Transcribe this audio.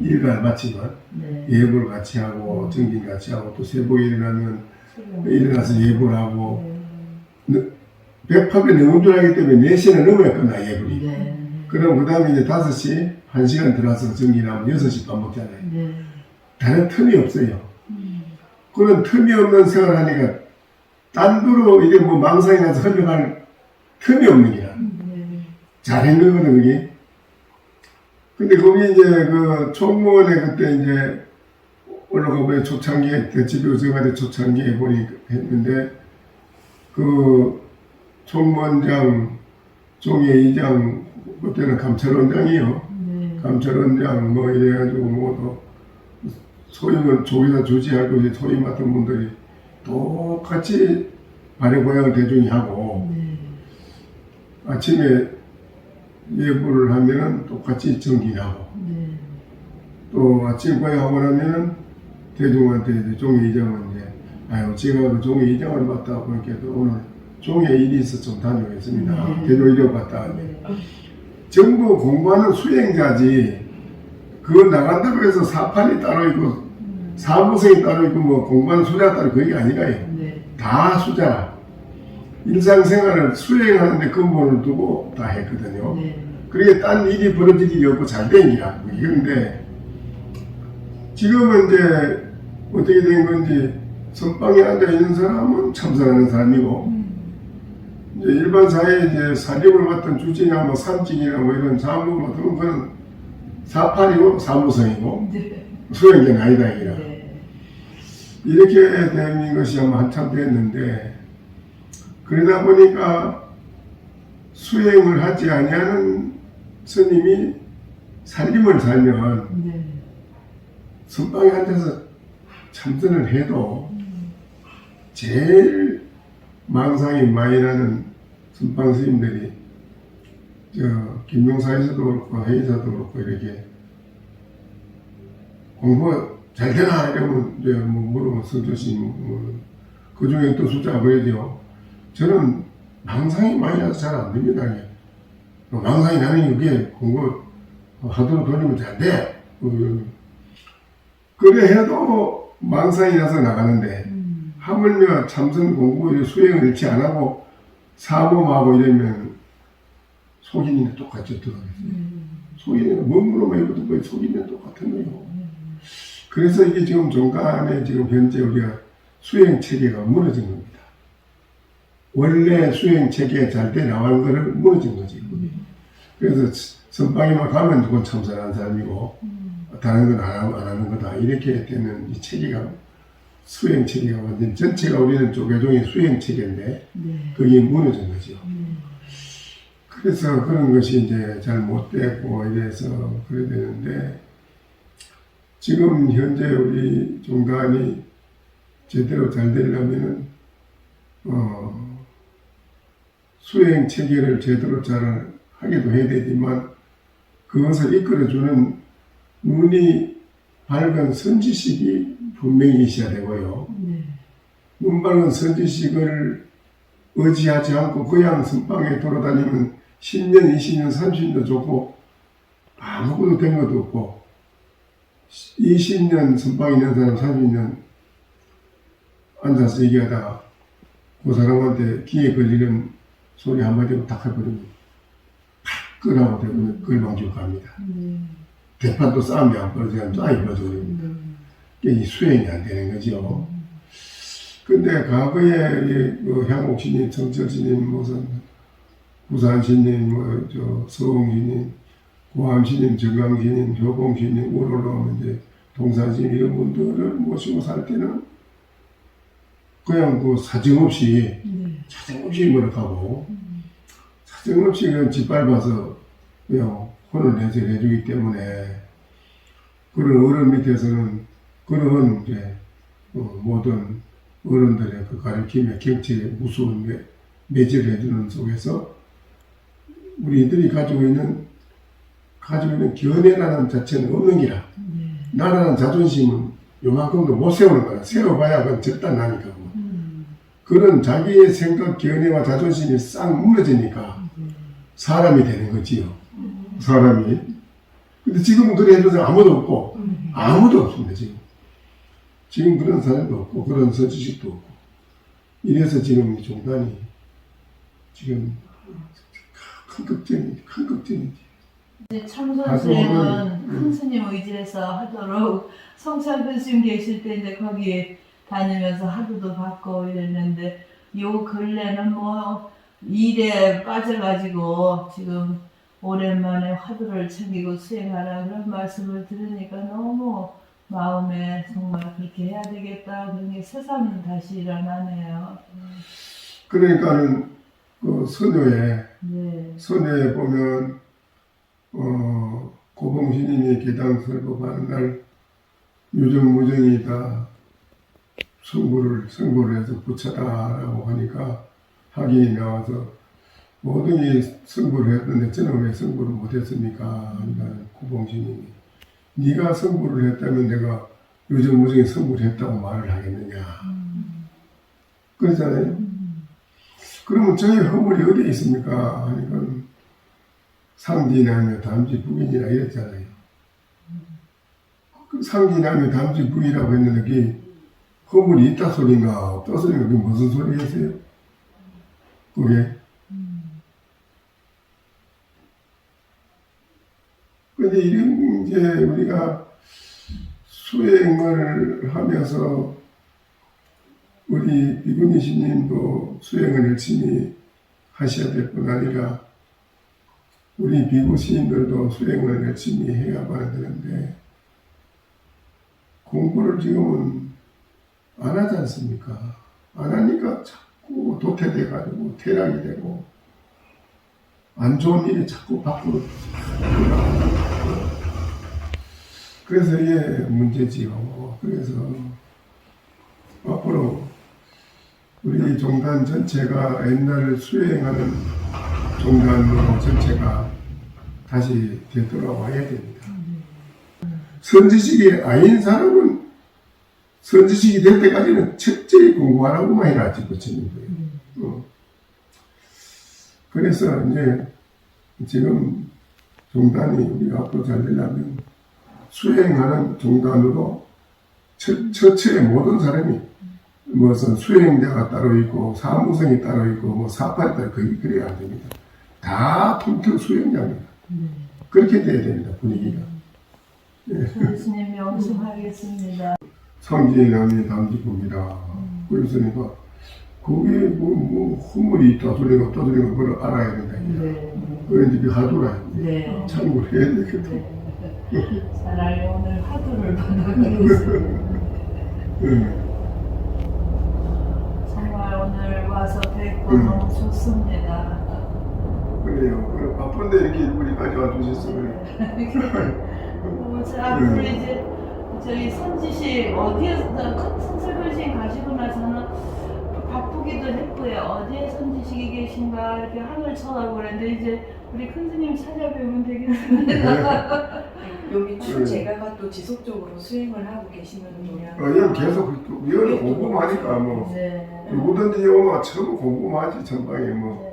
일을 마치면 네. 예불 같이 하고 정기 같이 하고 또 새벽에 일어나면 일어나서 예불 하고 백합에 너무 줄하기 때문에 4시는 넘어야 끝나 예불이. 네. 그럼 그 다음에 이제 5시 1시간 들어와서 정기를 하면 6시 밥 먹잖아요. 네. 다른 틈이 없어요. 음. 그런 틈이 없는 생활을 하니까 딴두로 이게 뭐 망상이 나서 흘러갈 틈이 없는 기라. 네. 잘했는 거거든, 그게. 근데 거기 이제 그 총무원에 그때 이제 올라가 보니 초창기에, 그 집에 오정한테 초창기에 보니 했는데 그 총무원장, 종회의장, 그때는 감찰원장이요. 네. 감찰원장 뭐 이래가지고 뭐또 소임을 조기사 주지하고 이제 소임 맡은 분들이 똑같이 발해 고향을 대중히 하고 네. 아침에 예불을 하면은 똑같이 정기하고 네. 또 아침 고향 하고 나면은 대중한테 이제 종회 이장은 이제 아유 그 종회 이장을 맡다 보니까 또 오늘 종회 일이 있어 좀 다녀오겠습니다. 네. 대중 일을 봤다. 네. 정부 공부하는 수행자지 그거 나간다고 해서 사판이 따로 있고 음. 사무성이 따로 있고 뭐 공부하는 수자 따로 그게 아니라요. 네. 다 수자. 일상생활을 수행하는데 근본을 두고 다 했거든요. 네. 그게 딴 일이 일이 없고 잘된 일이야. 그런데 지금은 이제 어떻게 된 건지 선방에 앉아 있는 사람은 참선하는 사람이고 음. 이제 일반 사회에 이제 사립을 맡은 주지나 뭐 삼직이나 뭐 이런 사무를 맡은 그는 사팔이고 사무성이고 네. 수행자는 아니다 이라 네. 이렇게 되는 것이 아마 한참 됐는데 그러다 보니까 수행을 하지 아니하는 스님이 살림을 살면 네. 선방에 앉아서 참선을 해도 음. 제일 망상이 많이 나는 선방 스님들이 저 김용사에서도 그렇고 회의사도 그렇고 이렇게 공부 잘 되나 이러면 이제 뭐 물어보면 성조씨 뭐그 중에 또 숫자가 보여죠. 저는 망상이 많이 나서 잘 안 됩니다. 뭐 망상이 나는 게 공부 하도록 돌리면 잘 돼. 어, 그래 해도 망상이 나서 나가는데 음. 하물며 참선 공부 수행을 잃지 안 하고 사범하고 이러면 속인이나 똑같이 들어가겠어요. 음. 속인이는 몸으로만 입어도 거의 속인이랑 똑같은 거예요. 그래서 이게 지금 종간에 지금 현재 우리가 수행 체계가 무너진 겁니다. 원래 수행 체계 잘돼 나가는 거를 무너진 거지. 그게. 그래서 선방에만 가면 누군 참선한 사람이고 음. 다른 건 안 하는 거다. 이렇게 되는 이 체계가 수행 체계가 완전 전체가 우리는 조계종의 수행 체계인데 네. 그게 무너진 거죠. 네. 그래서 그런 것이 이제 잘 못되고 이래서 그래야 되는데 지금 현재 우리 종단이 제대로 잘 되려면은 어 수행 체계를 제대로 잘 하기도 해야 되지만 그것을 이끌어주는 눈이 밝은 선지식이 분명히 있어야 되고요. 네. 눈 밝은 선지식을 의지하지 않고 그냥 선방에 돌아다니면 10년, 20년, 30년 좋고 아무것도 된 것도 없고 20년 선방에 있는 사람 30년 앉아서 얘기하다가 그 사람한테 귀에 걸리는 소리 한마디로 딱 해버리면 팍 끄라고 되면 걸방지고 갑니다. 네. 대판도 싸움이 안 벌어지면 싸움이 벌어져버립니다. 네. 이게 이 수행이 안 되는 거죠. 근데 과거에 이, 그 향옥신님, 정철신님, 무슨 부산신님, 뭐저 서홍신님, 고암신님, 정강신님, 효봉신님, 우러러 이제 동산신 이런 분들을 모시고 살 때는 그냥 그 사정없이 네. 사정없이 뭐라고 사정없이 그냥 짓밟아서 그냥 혼을 내서 해주기 때문에 그런 어른 밑에서는 그런 이제 어, 모든 어른들의 그 가르침에 경치에 매, 매질을 해주는 속에서 우리들이 가지고 있는 가지고 있는 견해라는 자체는 없는 기라. 네. 나라는 자존심은 요만큼도 못 세우는 거야. 세워봐야 그건 절단 나니까. 뭐. 음. 그런 자기의 생각, 견해와 자존심이 싹 무너지니까 사람이 되는 거지요. 사람이. 근데 지금은 그래 사람 아무도 없고, 음. 아무도 없습니다, 지금. 지금 그런 사람도 없고, 그런 서지식도 없고. 이래서 지금 이 종단이 지금 큰 걱정이지, 큰 걱정이지. 이제 오면, 큰 스님 의지해서 하도록 성찬 스님 계실 때 이제 거기 다니면서 하루도 받고 이랬는데 요 근래는 뭐 일에 빠져가지고 지금 오랜만에 화두를 챙기고 수행하라 그런 말씀을 들으니까 너무 마음에 정말 그렇게 해야 되겠다 그런 게 새삼 다시 일어나네요. 그러니까는 그 선녀에, 네. 선녀에 보면, 어, 고봉신님이 계당 설법하는 날, 유정 무정이 다 성부를, 성부를 해서 부처다라고 하니까 확인이 나와서 모든 이 성부를 했는데 저는 왜 성부를 못했습니까? 하니까 고봉신님이 네가 성부를 했다면 내가 유정무정이 성부를 했다고 말을 하겠느냐. 그러잖아요. 그러면 저희 허물이 어디에 있습니까? 하니까 상진하며 담지 부인이라 이랬잖아요. 그 상진하며 담지 부인이라고 했는데 그게 허물이 있다 소린가 없다 소린가 그게 무슨 소리겠어요? 그게 근데 이제 우리가 수행을 하면서 우리 비구니 신님도 수행을 열심히 하셔야 될 뿐 아니라 우리 비구 스님들도 수행을 열심히 해야 봐야 되는데 공부를 지금은 안 하지 않습니까? 안 하니까 자꾸 도태돼 가지고 퇴락이 되고 안 좋은 일이 자꾸 밖으로 그래서 이게 문제지요. 그래서 앞으로 우리 종단 전체가 옛날 수행하는 종단으로 전체가 다시 되돌아와야 됩니다. 선지식이 아닌 사람은 선지식이 될 때까지는 철저히 공부하라고만 해놨지, 부처님도. 어. 그래서 이제 지금 종단이 우리가 앞으로 잘 되려면 수행하는 종단으로 처, 처처의 모든 사람이 무슨 수행자가 따로 있고 사무성이 따로 있고 뭐 사파리 따로 그게 그래야 안 됩니다. 다 통틀 수행자입니다. 그렇게 돼야 됩니다 분위기가. 교수님 명심하겠습니다. 성지남이 담지국이다. 그랬으니까 그게 뭐, 뭐 허물이 있다 소리가 없다 소리가 그걸 알아야 된다. 네. 그래 이제 하도라. 네. 참고를 해야 되겠다. 네. 차라리 오늘 화두를 받아가겠습니다. 응. 정말 오늘 와서 뵙고 음. 너무 좋습니다. 그래요. 그래 바쁜데 이렇게 우리까지 와주셨으면 어, 저 앞으로 이제 저희 선지식 어디에 선설교신 가시고 나서는 바쁘기도 했고요. 어디에 선지식이 계신가 이렇게 하늘 쳐다보는데 이제 우리 큰 스님 찾아뵈면 되겠습니다. 여기 음. 출제가가 또 지속적으로 수행을 하고 계시는 모양. 어, 이건 계속 이거는 공부하니까 뭐 네. 누구든지 오면 처음 공부하지 전방에 뭐 네.